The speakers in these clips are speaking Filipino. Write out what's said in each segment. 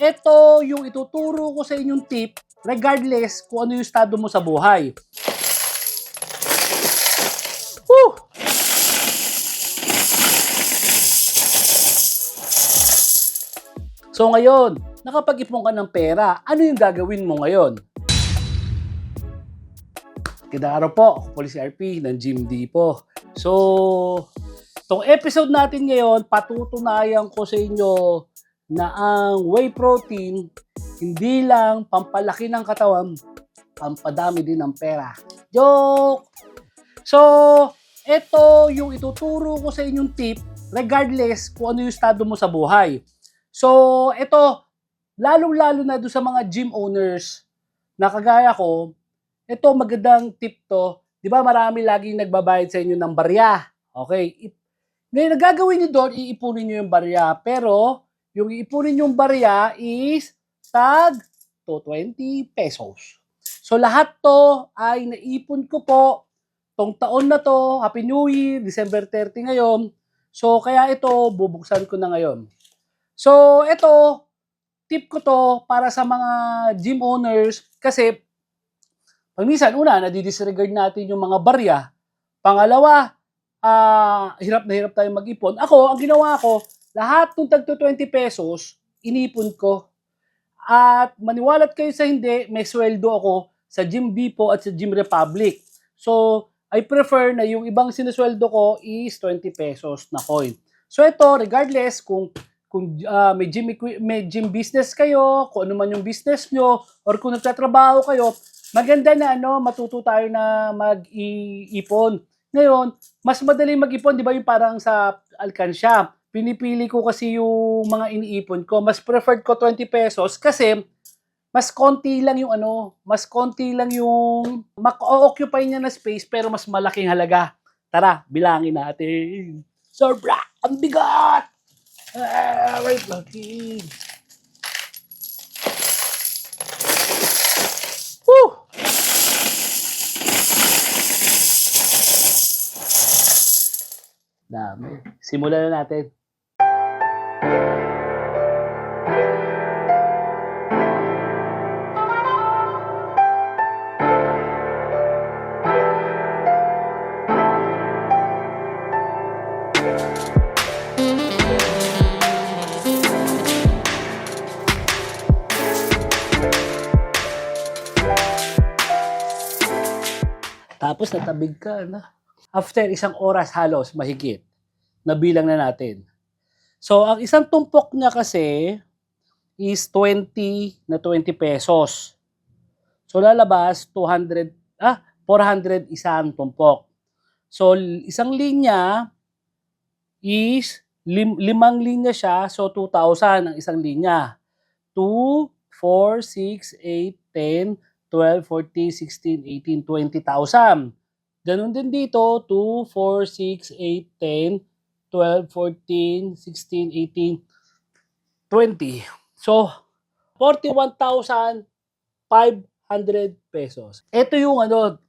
ito yung ituturo ko sa inyong tip regardless kung ano yung estado mo sa buhay. Woo! So ngayon, nakapag-ipon ka ng pera, ano yung gagawin mo ngayon? Ganda araw po, ako po si RP ng Jim D po. So, itong episode natin ngayon, patutunayan ko sa inyo na ang whey protein hindi lang pampalaki ng katawan, pampadami din ng pera. Joke! So, ito yung ituturo ko sa inyong tip regardless kung ano yung estado mo sa buhay. So, ito, lalong-lalo na doon sa mga gym owners na kagaya ko, ito magandang tip to. Di ba marami laging nagbabayad sa inyo ng barya? Okay. Ngayon, ang gagawin nyo doon, iipunin nyo yung barya. Pero, yung iipunin yung barya is tag 220 pesos. So, lahat to ay naipon ko po tong taon na to. Happy New Year, December 30 ngayon. So, kaya ito, bubuksan ko na ngayon. So, ito, tip ko to para sa mga gym owners kasi pag minsan, una, nadidisregard natin yung mga barya. Pangalawa, ah hirap na hirap tayong mag-ipon. Ako, ang ginawa ko, lahat ng tagto 20 pesos, inipon ko. At maniwalat kayo sa hindi, may sweldo ako sa Gym Bipo at sa Gym Republic. So, I prefer na yung ibang sinusweldo ko is 20 pesos na coin. So, ito, regardless kung kung ah, may gym may gym business kayo, kung ano man yung business nyo, or kung nagtatrabaho kayo, maganda na ano, matuto tayo na mag-iipon. Ngayon, mas madali mag-ipon, di ba yung parang sa alkansya. Pinipili ko kasi yung mga iniipon ko. Mas preferred ko 20 pesos kasi mas konti lang yung ano, mas konti lang yung mak-occupy niya na space pero mas malaking halaga. Tara, bilangin natin. Sobra! Ang bigat! Ah, wait lang. Woo! Dami. Simulan na natin. Tapos natabig ka na. After isang oras halos mahigit, nabilang na natin. So, ang isang tumpok niya kasi is 20 na 20 pesos. So, lalabas 200, ah, 400 isang tumpok. So, isang linya is lim, limang linya siya, so 2,000 ang isang linya. 2, 4, 6, 8, 10, 12, 14, 16, 18, 20,000. Ganon din dito, 2, 4, 6, 8, 10, 12, 14, 16, 18, 20. So, 41,500 pesos. Ito yung ano,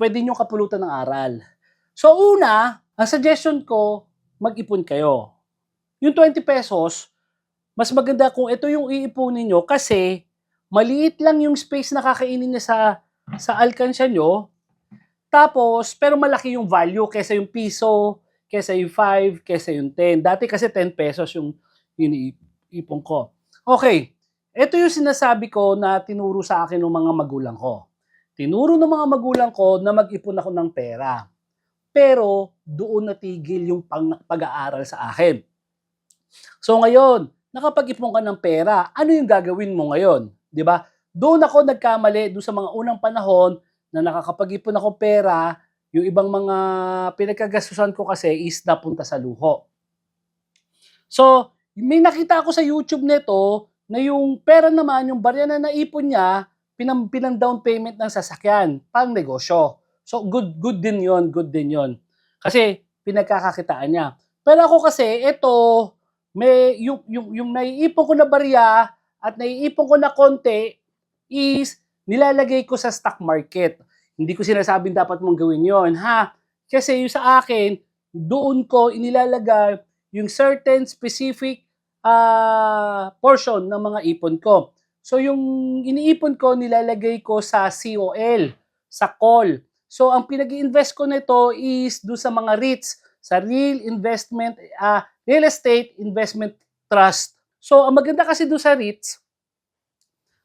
pwede nyo kapulutan ng aral. So, una, ang suggestion ko, mag-ipon kayo. Yung 20 pesos, mas maganda kung ito yung iipunin nyo kasi maliit lang yung space na kakainin niya sa, sa alkansya nyo. Tapos, pero malaki yung value kesa yung piso, kesa yung 5, kesa yung 10. Dati kasi 10 pesos yung iniipon ko. Okay, ito yung sinasabi ko na tinuro sa akin ng mga magulang ko. Tinuro ng mga magulang ko na mag-ipon ako ng pera. Pero doon natigil yung pag-aaral sa akin. So ngayon, nakapag-ipon ka ng pera, ano yung gagawin mo ngayon? 'Di ba? Doon ako nagkamali doon sa mga unang panahon na nakakapag-ipon ako pera, yung ibang mga pinagkagastusan ko kasi is napunta sa luho. So, may nakita ako sa YouTube nito na yung pera naman, yung barya na naipon niya, pinang, pinang down payment ng sasakyan, pang negosyo. So, good, good din yon good din yon Kasi, pinagkakakitaan niya. Pero ako kasi, ito, may, yung, yung, yung naiipon ko na barya at naiipon ko na konti is nilalagay ko sa stock market. Hindi ko sinasabing dapat mong gawin yon ha? Kasi yung sa akin, doon ko inilalagay yung certain specific ah, portion ng mga ipon ko. So yung iniipon ko, nilalagay ko sa COL, sa call. So ang pinag-invest ko nito is do sa mga REITs, sa Real Investment, ah, Real Estate Investment Trust. So ang maganda kasi do sa REITs,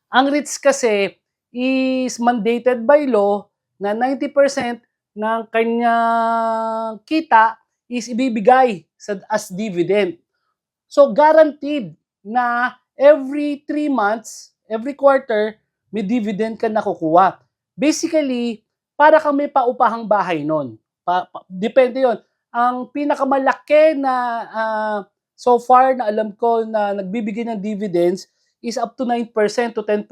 ang REITs kasi is mandated by law na 90% ng kanyang kita is ibibigay sa, as dividend. So guaranteed na every 3 months, every quarter, may dividend ka nakukuha. Basically, para kang may paupahang bahay nun. Pa, pa- depende yon. Ang pinakamalaki na ah, so far na alam ko na nagbibigay ng dividends is up to 9% to 10%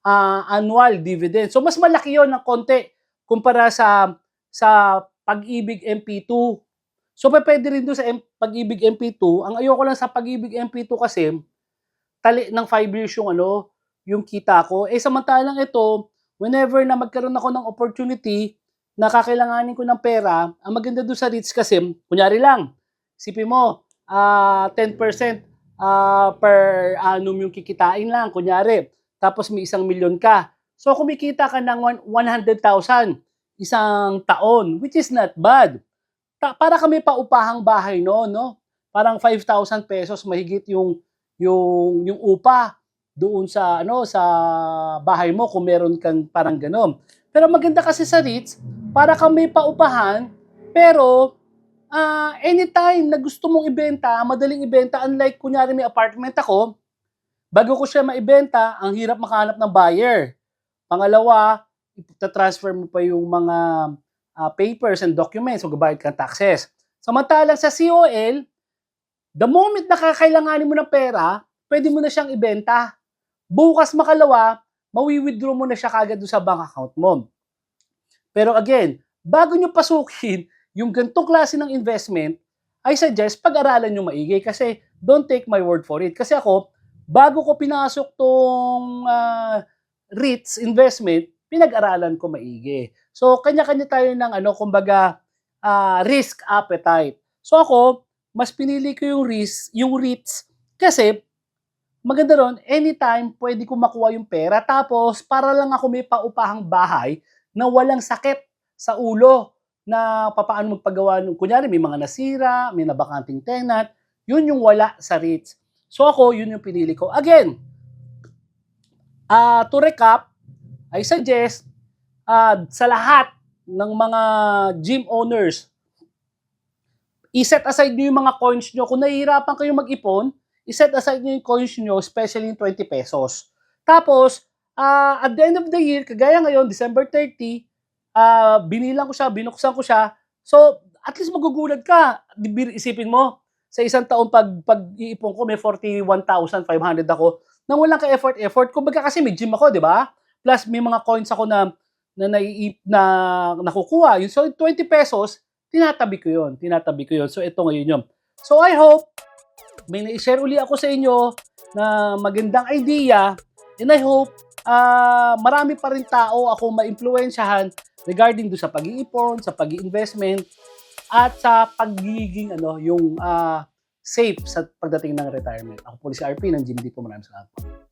ah, annual dividend. So mas malaki yon ng konti kumpara sa sa Pag-ibig MP2. So pwede rin doon sa Pag-ibig MP2. Ang ayoko lang sa Pag-ibig MP2 kasi tali ng 5 years yung ano, yung kita ko. Eh samantalang ito, whenever na magkaroon ako ng opportunity na kakailanganin ko ng pera, ang maganda doon sa REITs kasi, kunyari lang, sipin mo, ah 10% ah, per annum yung kikitain lang, kunyari. Tapos may isang milyon ka. So kumikita ka ng one- 100,000 isang taon, which is not bad. Ta- para kami paupahang bahay no, no? Parang 5,000 pesos mahigit yung yung yung upa doon sa ano sa bahay mo kung meron kang parang ganon. Pero maganda kasi sa REITs, para kami paupahan, pero ah anytime na gusto mong ibenta, madaling ibenta, unlike kunyari may apartment ako, bago ko siya maibenta, ang hirap makahanap ng buyer. Pangalawa, transfer mo pa yung mga ah, papers and documents, magbabayad ka ng taxes. Samantalang sa COL, the moment na kakailanganin mo ng pera, pwede mo na siyang ibenta. Bukas makalawa, mawi-withdraw mo na siya kagad sa bank account mo. Pero again, bago nyo pasukin yung gantong klase ng investment, I suggest pag-aralan nyo maigi kasi don't take my word for it. Kasi ako, bago ko pinasok tong ah, REITs investment, pinag-aralan ko maigi. So, kanya-kanya tayo ng ano, kumbaga, ah, risk appetite. So ako, mas pinili ko yung risk, yung REITs kasi maganda ron, anytime pwede ko makuha yung pera tapos para lang ako may paupahang bahay na walang sakit sa ulo na papaano magpagawa ng, kunyari may mga nasira, may nabakanting tenant, yun yung wala sa REITs. So ako, yun yung pinili ko. Again, ah to recap, I suggest ah, sa lahat ng mga gym owners, iset aside nyo yung mga coins nyo. Kung nahihirapan kayo mag-ipon, iset aside nyo yung coins nyo, especially yung 20 pesos. Tapos, ah, at the end of the year, kagaya ngayon, December 30, ah, binilang ko siya, binuksan ko siya. So, at least magugulat ka. Isipin mo, sa isang taon pag pag-iipon ko, may 41,500 ako, nang walang ka-effort-effort. Kumbaga kasi may gym ako, di ba? Plus, may mga coins ako na na naiip na nakukuha. Yun, so, 20 pesos, tinatabi ko yun. Tinatabi ko yun. So, ito ngayon yun. So, I hope may na-share uli ako sa inyo na magandang idea and I hope ah, marami pa rin tao ako ma-impluensyahan regarding do sa pag-iipon, sa pag-investment at sa pagiging ano yung ah, safe sa pagdating ng retirement. Ako po si RP ng Jim D po. Maraming salamat. po.